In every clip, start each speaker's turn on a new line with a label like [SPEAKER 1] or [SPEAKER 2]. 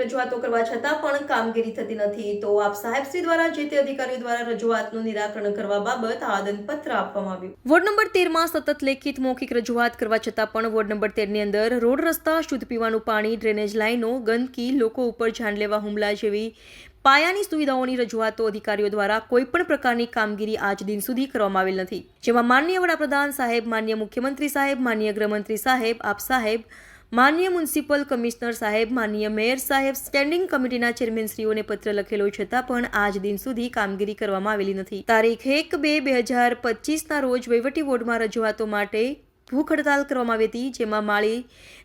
[SPEAKER 1] રજૂઆતો કરવા છતાં પણ કામગીરી થતી નથી. તો આપ સાહેબશ્રી દ્વારા જે તે અધિકારીઓ દ્વારા રજૂઆતનું નિરાકરણ કરવા બાબત આવેદનપત્ર આપવામાં આવ્યું. વોર્ડ નંબર તેરમાં સતત લેખિત મૌખિક રજૂઆત કરવા છતાં પણ વોર્ડ નંબર તેરની અંદર રોડ રસ્તા, શુદ્ધ પીવાનું પાણી, ડ્રેનેજ લાઈનો, ગંદકી, લોકો ઉપર જાનલેવા હુમલા જેવી પાયાની સુવિધાઓની રજૂઆતો અધિકારીઓ દ્વારા કોઈપણ પ્રકારની કામગીરી આજ દિન સુધી કરવામાં આવેલ નથી. જેમાં માન્ય વડાપ્રધાન સાહેબ માન્ય મુખ્યમંત્રી સાહેબ માન્ય ગૃહમંત્રી સાહેબ, આપ સાહેબ માન્ય મ્યુનિસિપલ કમિશનર સાહેબ, માન્ય મેયર સાહેબ, સ્ટેન્ડિંગ કમિટીના ચેરમેનશ્રીઓને પત્ર લખેલો છતાં પણ આજ દિન સુધી કામગીરી કરવામાં આવેલી નથી. તારીખ એક બે બે હજાર પચીસના રોજ વહીવટી બોર્ડમાં રજૂઆતો માટે ભૂખ હડતાલ કરવામાં આવી હતી, જેમાં માળી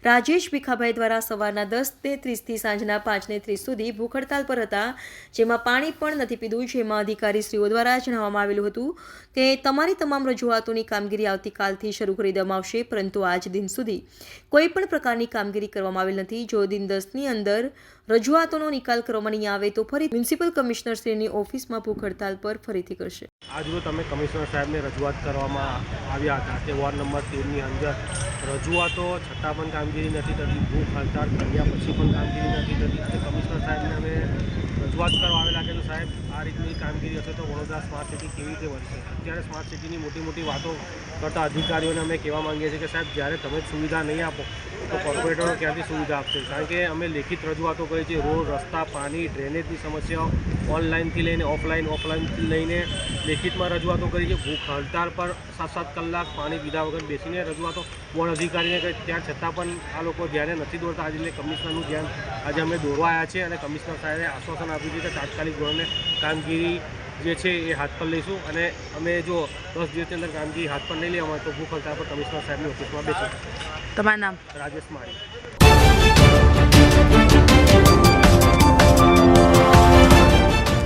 [SPEAKER 1] રાજેશ ભીખાભાઈ દ્વારા સવારના દસ તે ત્રીસથી સાંજના પાંચને ત્રીસ સુધી ભૂખ હડતાલ પર હતા, જેમાં પાણી પણ નથી પીધું, જેમાં અધિકારીશ્રીઓ દ્વારા જણાવવામાં આવેલું હતું કે તમારી તમામ રજૂઆતોની કામગીરી આવતીકાલથી શરૂ કરી દેવામાં આવશે, પરંતુ આજ દિન સુધી કોઈ પણ પ્રકારની કામગીરી કરવામાં આવેલ નથી. જો દિન દસની અંદર રજૂઆતોનો નિકાલ કરવામાં નહીં આવે, તો ફરી મ્યુનિસિપલ કમિશનરશ્રીની ઓફિસમાં ભૂખ હડતાલ પર ફરીથી કરશે.
[SPEAKER 2] આજરોજ તમે કમિશનર સાહેબને રજૂઆત કરવામાં આવ્યા હતા. કે વોર્ડ નંબર તેરની અંદર. રજૂઆતો છતાં પણ કામગીરી નથી થતી, ભૂખ હડતાળ કર્યા પછી પણ કામગીરી નથી થતી. તો કમિશનર સાહેબને અમે રજૂઆત કરવા આવેલા કે સાહેબ, આ રીતની કામગીરી હશે તો વડોદરા સ્માર્ટ સિટી કેવી રીતે વધશે અત્યારે સ્માર્ટ સિટીની મોટી મોટી વાતો કરતા અધિકારીઓને અમે કહેવા માંગીએ છીએ કે સાહેબ, જ્યારે તમે સુવિધા નહીં આપો તો કોર્પોરેટરો ક્યાંથી સુવિધા આપશે? કારણ કે અમે લેખિત રજૂઆતો કરી છે રોડ, રસ્તા, પાણી, ડ્રેનેજની સમસ્યાઓ ઓનલાઈનથી લઈને ઓફલાઈન ઓફલાઈનથી લઈને લેખિતમાં રજૂઆતો કરી છે ભૂખ હડતાળ પર સાત સાત કલાક પાણી પીધા વગર બેસીને રજૂઆતો બોર્ડ અધિકારીને કરી ત્યાં છતાં પણ આ લોકો ધ્યાને નથી દોરતા. આજે એટલે કમિશનરનું ધ્યાન, આજે અમે દોરવા આવ્યા છે અને કમિશનર સાહેબે આશ્વાસન આપ્યું છે કે તાત્કાલિક ધોરણે કામગીરી જે છે એ હાથ પર લઈશું અને અમે જો દસ દિવસની અંદર કામગીરી હાથ પર નહીં લેવામાં તો ભૂખ હડતાળ પર કમિશનર સાહેબની ઓફિસમાં બેસીશું.
[SPEAKER 3] તમારું નામ?
[SPEAKER 2] રાજેશ માળી.